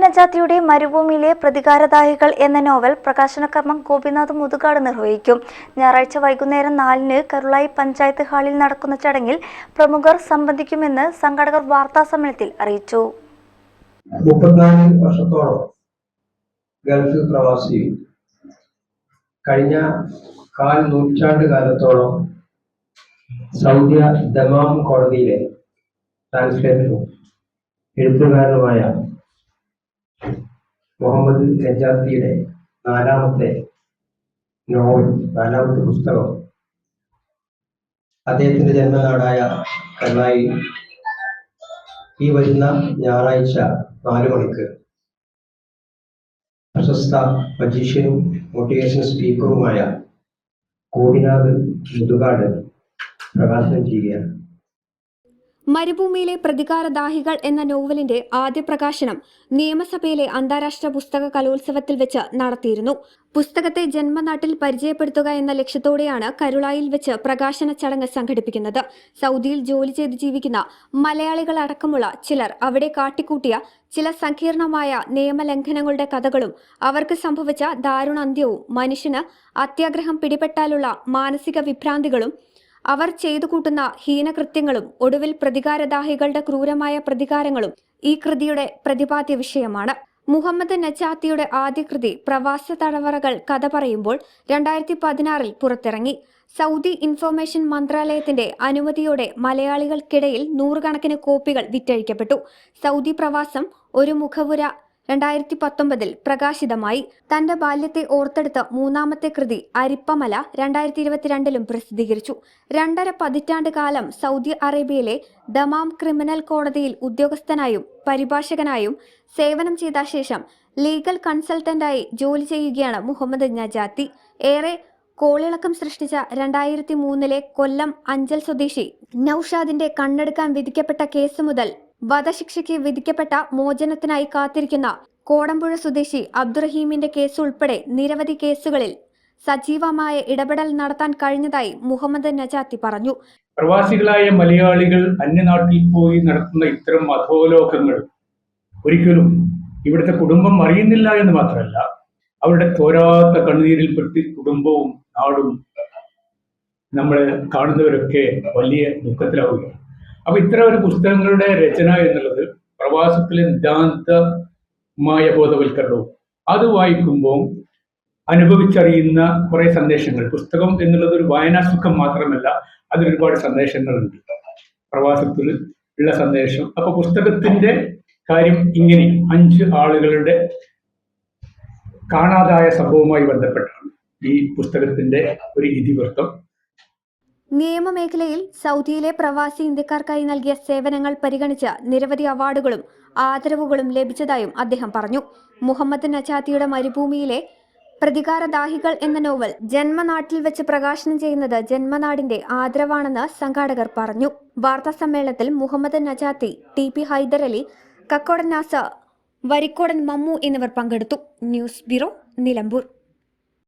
നജാത്തിയുടെ മരുഭൂമിയിലെ പ്രതികാരദാഹികൾ എന്ന നോവൽ പ്രകാശനകർമ്മം ഗോപിനാഥ് മുതുകാട് നിർവഹിക്കും. ഞായറാഴ്ച വൈകുന്നേരം നാലിന് കരുളായി പഞ്ചായത്ത് ഹാളിൽ നടക്കുന്ന ചടങ്ങിൽ പ്രമുഖർ സംബന്ധിക്കുമെന്ന് വാർത്താ സമ്മേളനത്തിൽ അറിയിച്ചു. മുപ്പത്തിനാല് ഗൾഫ് പ്രവാസി കഴിഞ്ഞ കാൽ നൂറ്റാണ്ട് കാലത്തോളം സൗദി ദമാം കോടതിയിലെ ട്രാൻസ്ലേറ്ററും എഴുത്തുകാരനുമായ മുഹമ്മദ് നജാത്തിയുടെ നാലാമത്തെ നോവൽ നാലാമത്തെ പുസ്തകം. അദ്ദേഹത്തിന്റെ ജന്മനാടായ കണ്ണായി ഈ വരുന്ന ഞായറാഴ്ച നാലു മണിക്ക് പ്രശസ്ത മജീഷ്യനും മോട്ടിവേഷൻ സ്പീക്കറുമായ കോടിനാഥ് മുതുകാട് പ്രകാശനം ചെയ്യുകയാണ്. മരുഭൂമിയിലെ പ്രതികാരദാഹികൾ എന്ന നോവലിന്റെ ആദ്യ പ്രകാശനം നിയമസഭയിലെ അന്താരാഷ്ട്ര പുസ്തക കലോത്സവത്തിൽ വെച്ച് നടത്തിയിരുന്നു. പുസ്തകത്തെ ജന്മനാട്ടിൽ പരിചയപ്പെടുത്തുക എന്ന ലക്ഷ്യത്തോടെയാണ് കരുളായിൽ വെച്ച് പ്രകാശന ചടങ്ങ് സംഘടിപ്പിക്കുന്നത്. സൗദിയിൽ ജോലി ചെയ്ത് ജീവിക്കുന്ന മലയാളികൾ അടക്കമുള്ള ചിലർ അവിടെ കാട്ടിക്കൂട്ടിയ ചില സങ്കീർണമായ നിയമലംഘനങ്ങളുടെ കഥകളും അവർക്ക് സംഭവിച്ച ദാരുണാന്ത്യവും മനുഷ്യന് അത്യാഗ്രഹം പിടിപെട്ടാലുള്ള മാനസിക വിഭ്രാന്തികളും അവർ ചെയ്തു കൂട്ടുന്ന ഹീനകൃത്യങ്ങളും ഒടുവിൽ പ്രതികാരദാഹികളുടെ ക്രൂരമായ പ്രതികാരങ്ങളും ഈ കൃതിയുടെ പ്രതിപാദ്യ വിഷയമാണ്. മുഹമ്മദ് നജാത്തിയുടെ ആദ്യ കൃതി പ്രവാസ തടവറകൾ കഥ പറയുമ്പോൾ രണ്ടായിരത്തി പതിനാറിൽ പുറത്തിറങ്ങി. സൗദി ഇൻഫർമേഷൻ മന്ത്രാലയത്തിന്റെ അനുമതിയോടെ മലയാളികൾക്കിടയിൽ നൂറുകണക്കിന് കോപ്പികൾ വിറ്റഴിക്കപ്പെട്ടു. സൗദി പ്രവാസം ഒരു മുഖവുര രണ്ടായിരത്തി പത്തൊമ്പതിൽ പ്രകാശിതമായി. തന്റെ ബാല്യത്തെ ഓർത്തെടുത്ത മൂന്നാമത്തെ കൃതി അരിപ്പമല രണ്ടായിരത്തി ഇരുപത്തിരണ്ടിലും പ്രസിദ്ധീകരിച്ചു. രണ്ടര പതിറ്റാണ്ട് കാലം സൗദി അറേബ്യയിലെ ദമാം ക്രിമിനൽ കോടതിയിൽ ഉദ്യോഗസ്ഥനായും പരിഭാഷകനായും സേവനം ചെയ്ത ശേഷം ലീഗൽ കൺസൾട്ടന്റായി ജോലി ചെയ്യുകയാണ് മുഹമ്മദ് നജാത്തി. ഏറെ കോളിളക്കം സൃഷ്ടിച്ച രണ്ടായിരത്തി മൂന്നിലെ കൊല്ലം അഞ്ചൽ സ്വദേശി നൌഷാദിന്റെ കണ്ണെടുക്കാൻ വിധിക്കപ്പെട്ട കേസ് മുതൽ വധശിക്ഷയ്ക്ക് വിധിക്കപ്പെട്ട മോചനത്തിനായി കാത്തിരിക്കുന്ന കോടമ്പുഴ സ്വദേശി അബ്ദുറഹീമിന്റെ കേസ് ഉൾപ്പെടെ നിരവധി കേസുകളിൽ സജീവമായ ഇടപെടൽ നടത്താൻ കഴിഞ്ഞതായി മുഹമ്മദ് നജാത്തി പറഞ്ഞു. പ്രവാസികളായ മലയാളികൾ അന്യനാട്ടിൽ പോയി നടത്തുന്ന ഇത്തരം അധോലോകങ്ങൾ ഒരിക്കലും ഇവിടുത്തെ കുടുംബം അറിയുന്നില്ല എന്ന് മാത്രമല്ല അവരുടെ തോരാത്ത കണ്ണുനീരിൽ പെട്ടി കുടുംബവും നാടും നമ്മൾ കാണുന്നവരൊക്കെ വലിയ ദുഃഖത്തിലാവുകയാണ്. അപ്പൊ ഇത്തരം ഒരു പുസ്തകങ്ങളുടെ രചന എന്നുള്ളത് പ്രവാസത്തിലെ നിതാന്തമായ ബോധവൽക്കരണവും അത് വായിക്കുമ്പോൾ അനുഭവിച്ചറിയുന്ന കുറെ സന്ദേശങ്ങൾ. പുസ്തകം എന്നുള്ളത് ഒരു വായനാസുഖം മാത്രമല്ല അതിലൊരുപാട് സന്ദേശങ്ങളുണ്ട്. പ്രവാസത്തിൽ ഉള്ള സന്ദേശം. അപ്പൊ പുസ്തകത്തിന്റെ കാര്യം ഇങ്ങനെ അഞ്ച് ആളുകളുടെ കാണാതായ സംഭവവുമായി ബന്ധപ്പെട്ടാണ് ഈ പുസ്തകത്തിന്റെ ഒരു ഇതിവൃത്തം. നിയമമേഖലയിൽ സൗദിയിലെ പ്രവാസി ഇന്ത്യക്കാർക്കായി നൽകിയ സേവനങ്ങൾ പരിഗണിച്ച് നിരവധി അവാർഡുകളും ആദരവുകളും ലഭിച്ചതായും അദ്ദേഹം പറഞ്ഞു. മുഹമ്മദ് നജാത്തിയുടെ മരുഭൂമിയിലെ പ്രതികാരദാഹികൾ എന്ന നോവൽ ജന്മനാട്ടിൽ വെച്ച് പ്രകാശനം ചെയ്യുന്നത് ജന്മനാടിന്റെ ആദരവാണെന്ന് സംഘാടകർ പറഞ്ഞു. വാർത്താ സമ്മേളനത്തിൽ മുഹമ്മദ് നജാത്തി ടി പി ഹൈദരലി കക്കോടൻ നാസ വരിക്കോടൻ മമ്മു എന്നിവർ പങ്കെടുത്തു. News bureau Nilambur.